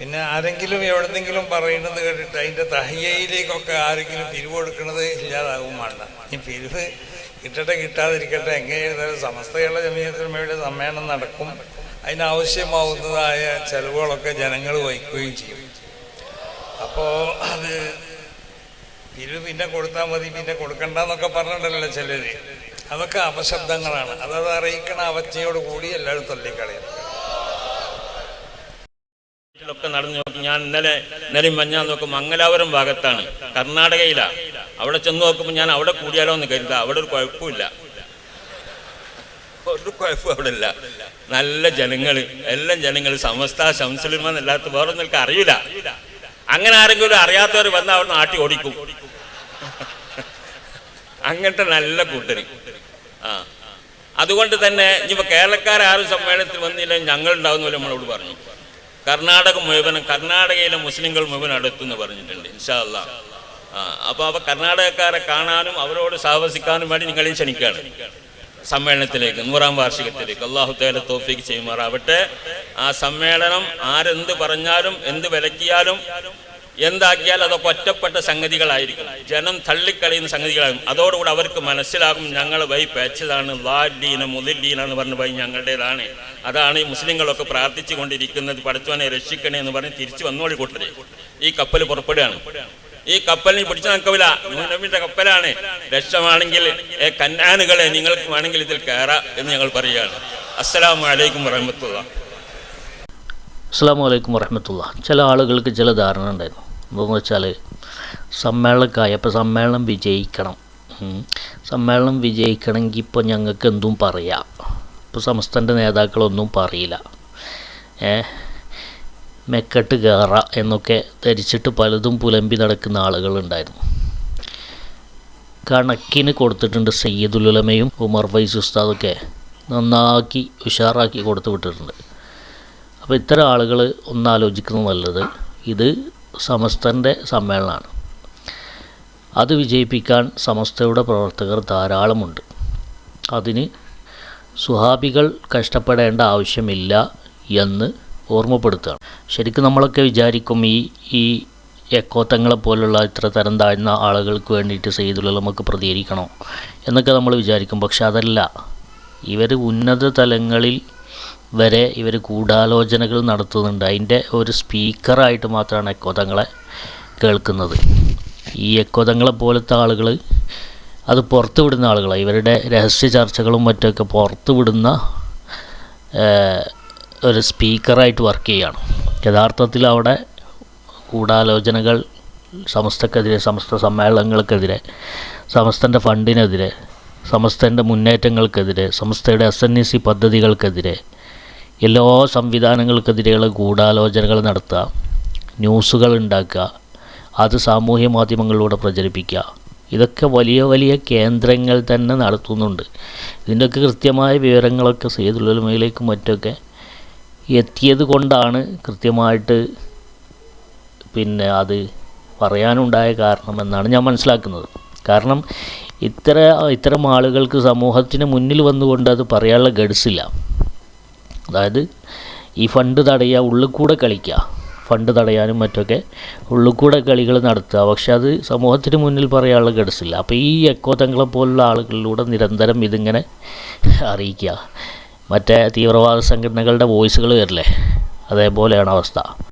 പിന്നെ ആരെങ്കിലും എവിടെന്നെങ്കിലും പറയുന്നത് കേട്ടിട്ട് അതിന്റെ തഹയ്യയിലേക്കൊക്കെ ആരെങ്കിലും പിരിവ് കൊടുക്കുന്നത് ഇല്ലാതാകും വേണ്ട. ഈ പിരിവ് കിട്ടട്ടെ കിട്ടാതിരിക്കട്ടെ എങ്ങനെയായിരുന്നാലും സമസ്തയുള്ള ജമീയത്തിന്മയുടെ സമ്മേളനം നടക്കും. അതിനാവശ്യമാവുന്നതായ ചെലവുകളൊക്കെ ജനങ്ങൾ വഹിക്കുകയും ചെയ്യും. അപ്പോൾ അത് പിരിവ് പിന്നെ കൊടുത്താൽ മതി പിന്നെ കൊടുക്കണ്ടെന്നൊക്കെ പറഞ്ഞിട്ടുണ്ടല്ലോ ചിലര്. അതൊക്കെ അപശബ്ദങ്ങളാണ്. അതത് അറിയിക്കണ അവജ്ഞയോട് കൂടി എല്ലാവരും തള്ളിക്കളയും. ഒക്കെ നടന്നു നോക്കി. ഞാൻ ഇന്നലെ ഇന്നലെയും മഞ്ഞാൽ നോക്കും. മംഗലാപുരം ഭാഗത്താണ്. കർണാടകയിലാണ് അവിടെ ചെന്ന് നോക്കുമ്പോൾ ഞാൻ അവിടെ കൂടിയാലോ എന്ന് കരുതുക. അവിടെ ഒരു കുഴപ്പമില്ല. ഒരു കുഴപ്പം അവിടെ ഇല്ല. നല്ല ജനങ്ങൾ എല്ലാം ജനങ്ങൾ സമസ്ത ശംസലിമെന്നല്ലാത്ത വേറെ നിനക്ക് അറിയില്ല. അങ്ങനെ ആരെങ്കിലും അറിയാത്തവർ വന്ന് അവിടെ നാട്ടി ഓടിക്കും. അങ്ങനത്തെ നല്ല കൂട്ടര്. ആ. അതുകൊണ്ട് തന്നെ ഇനിയിപ്പോൾ കേരളക്കാരും സമ്മേളനത്തിൽ വന്നില്ലെങ്കിൽ ഞങ്ങൾ ഉണ്ടാവുന്നില്ല നമ്മളോട് പറഞ്ഞു. കർണാടക മുഴുവൻ കർണാടകയിലെ മുസ്ലിങ്ങൾ മുഴുവൻ അടുത്തെന്ന് പറഞ്ഞിട്ടുണ്ട് ഇൻഷാല്ല അപ്പൊ അപ്പോൾ അവ കർണാടകക്കാരെ കാണാനും അവരോട് സാഹസിക്കാനും വേണ്ടി നിങ്ങളെയും ക്ഷണിക്കുകയാണ്. സമ്മേളനത്തിലേക്ക് നൂറാം വാർഷികത്തിലേക്ക്. അള്ളാഹു തേല തോഫിക്ക് ചെയ്യുമാറാവട്ടെ. ആ സമ്മേളനം ആരെന്ത് പറഞ്ഞാലും എന്ത് വിലക്കിയാലും എന്താക്കിയാൽ അതൊക്കെ ഒറ്റപ്പെട്ട സംഗതികളായിരിക്കും. ജനം തള്ളിക്കളയുന്ന സംഗതികളാകും അതോടുകൂടി അവർക്ക് മനസ്സിലാകും ഞങ്ങൾ വൈ പേച്ചതാണ് ലാഡീന മുതില്ലീന എന്ന് പറഞ്ഞ് വൈ ഞങ്ങളുടേതാണ്. അതാണ് ഈ മുസ്ലിങ്ങളൊക്കെ പ്രാർത്ഥിച്ചു കൊണ്ടിരിക്കുന്നത് പഠിച്ചവനെ രക്ഷിക്കണേ എന്ന് പറഞ്ഞ് തിരിച്ചു വന്നോളി കൂട്ടരെ. ഈ കപ്പൽ പുറപ്പെടുകയാണ്. ഈ കപ്പലിന് പിടിച്ചു നിൽക്കില്ല നബിന്റെ കപ്പലാണ്. രക്ഷമാണെങ്കിൽ കന്നാനുകളെ നിങ്ങൾക്ക് വേണമെങ്കിൽ ഇതിൽ കയറാം എന്ന് ഞങ്ങൾ പറയുകയാണ്. അസ്സലാമു അലൈക്കും വറഹമത്തുള്ള അസ്സാം വലൈക്കും വറഹമത്തുള്ള. ചില ആളുകൾക്ക് ചില ധാരണ ഉണ്ടായിരുന്നു. എന്താണെന്ന് വെച്ചാൽ സമ്മേളനക്കായി. അപ്പോൾ സമ്മേളനം വിജയിക്കണം. സമ്മേളനം വിജയിക്കണമെങ്കിൽ ഇപ്പോൾ ഞങ്ങൾക്ക് എന്തും പറയാം. ഇപ്പോൾ സംസ്ഥാനത്തെ നേതാക്കളൊന്നും പറയില്ല. ഏ? മെക്കട്ട് കയറ എന്നൊക്കെ ധരിച്ചിട്ട് പലതും പുലമ്പി നടക്കുന്ന ആളുകളുണ്ടായിരുന്നു കണക്കിന് കൊടുത്തിട്ടുണ്ട് സയ്യിദുലുലമയും ഉമർ വൈസ് ഉസ്താദൊക്കെ. നന്നാക്കി ഉഷാറാക്കി കൊടുത്തു വിട്ടിട്ടുണ്ട്. അപ്പോൾ ഇത്തരം ആളുകൾ ഒന്നാലോചിക്കുന്നത് നല്ലത്. ഇത് സമസ്തന്റെ സമ്മേളനമാണ്. അത് വിജയിപ്പിക്കാൻ സമസ്തയുടെ പ്രവർത്തകർ ധാരാളമുണ്ട്. അതിന് സുഹാബികൾ കഷ്ടപ്പെടേണ്ട ആവശ്യമില്ല എന്ന് ഓർമ്മപ്പെടുത്തുകയാണ്. ശരിക്കും നമ്മളൊക്കെ വിചാരിക്കും ഈ ഈ എക്കോത്തങ്ങളെ പോലുള്ള ഇത്ര തരം താഴ്ന്ന ആളുകൾക്ക് വേണ്ടിയിട്ട് സെയ്തുള്ള നമുക്ക് പ്രതികരിക്കണോ എന്നൊക്കെ നമ്മൾ വിചാരിക്കും. പക്ഷെ അതല്ല ഇവർ ഉന്നത തലങ്ങളിൽ വരെ ഇവർ ഗൂഢാലോചനകൾ നടത്തുന്നുണ്ട് അതിന്റെ ഒരു സ്പീക്കറായിട്ട് മാത്രമാണ് എക്കോതങ്ങളെ കേൾക്കുന്നത് ഈ എക്കോതങ്ങളെ പോലത്തെ ആളുകൾ അത് പുറത്തുവിടുന്ന വിടുന്ന ആളുകളാണ് ഇവരുടെ രഹസ്യ ചർച്ചകളും മറ്റൊക്കെ പുറത്തുവിടുന്ന ഒരു സ്പീക്കറായിട്ട് വർക്ക് ചെയ്യുകയാണ് യഥാർത്ഥത്തിൽ അവിടെ ഗൂഢാലോചനകൾ സമസ്തക്കെതിരെ സമസ്ത സമ്മേളനങ്ങൾക്കെതിരെ സമസ്തന്റെ ഫണ്ടിനെതിരെ സമസ്തന്റെ മുന്നേറ്റങ്ങൾക്കെതിരെ സമസ്തയുടെ എസ് എൻ ഇ സി പദ്ധതികൾക്കെതിരെ എല്ലാ സംവിധാനങ്ങൾക്കെതിരെയുള്ള ഗൂഢാലോചനകൾ നടത്തുക ന്യൂസുകൾ ഉണ്ടാക്കുക അത് സാമൂഹ്യ മാധ്യമങ്ങളിലൂടെ പ്രചരിപ്പിക്കുക. ഇതൊക്കെ വലിയ വലിയ കേന്ദ്രങ്ങൾ തന്നെ നടത്തുന്നുണ്ട്. ഇതിന്റെയൊക്കെ കൃത്യമായ വിവരങ്ങളൊക്കെ സേതുലമയിലേക്കും മറ്റൊക്കെ എത്തിയത് കൊണ്ടാണ് കൃത്യമായിട്ട് പിന്നെ അത് പറയാനുണ്ടായ കാരണം എന്നാണ് ഞാൻ മനസ്സിലാക്കുന്നത്. കാരണം ഇത്ര ഇത്തരം ആളുകൾക്ക് സമൂഹത്തിന് മുന്നിൽ വന്നുകൊണ്ട് അത് പറയാനുള്ള ഗഡ്സില്ല. അതായത് ഈ ഫണ്ട് തടയുക ഉള്ളിൽ കൂടെ കളിക്കുക ഫണ്ട് തടയാനും മറ്റൊക്കെ ഉള്ളിൽ കൂടെ കളികൾ നടത്തുക. പക്ഷേ അത് സമൂഹത്തിന് മുന്നിൽ പറയാനുള്ള ഗഡ്സില്ല. അപ്പോൾ ഈ എക്കോതങ്ങളെ പോലുള്ള ആളുകളിലൂടെ നിരന്തരം ഇതിങ്ങനെ അറിയിക്കുക. മറ്റേ തീവ്രവാദ സംഘടനകളുടെ വോയിസുകൾ വരില്ലേ? അതേപോലെയാണ് അവസ്ഥ.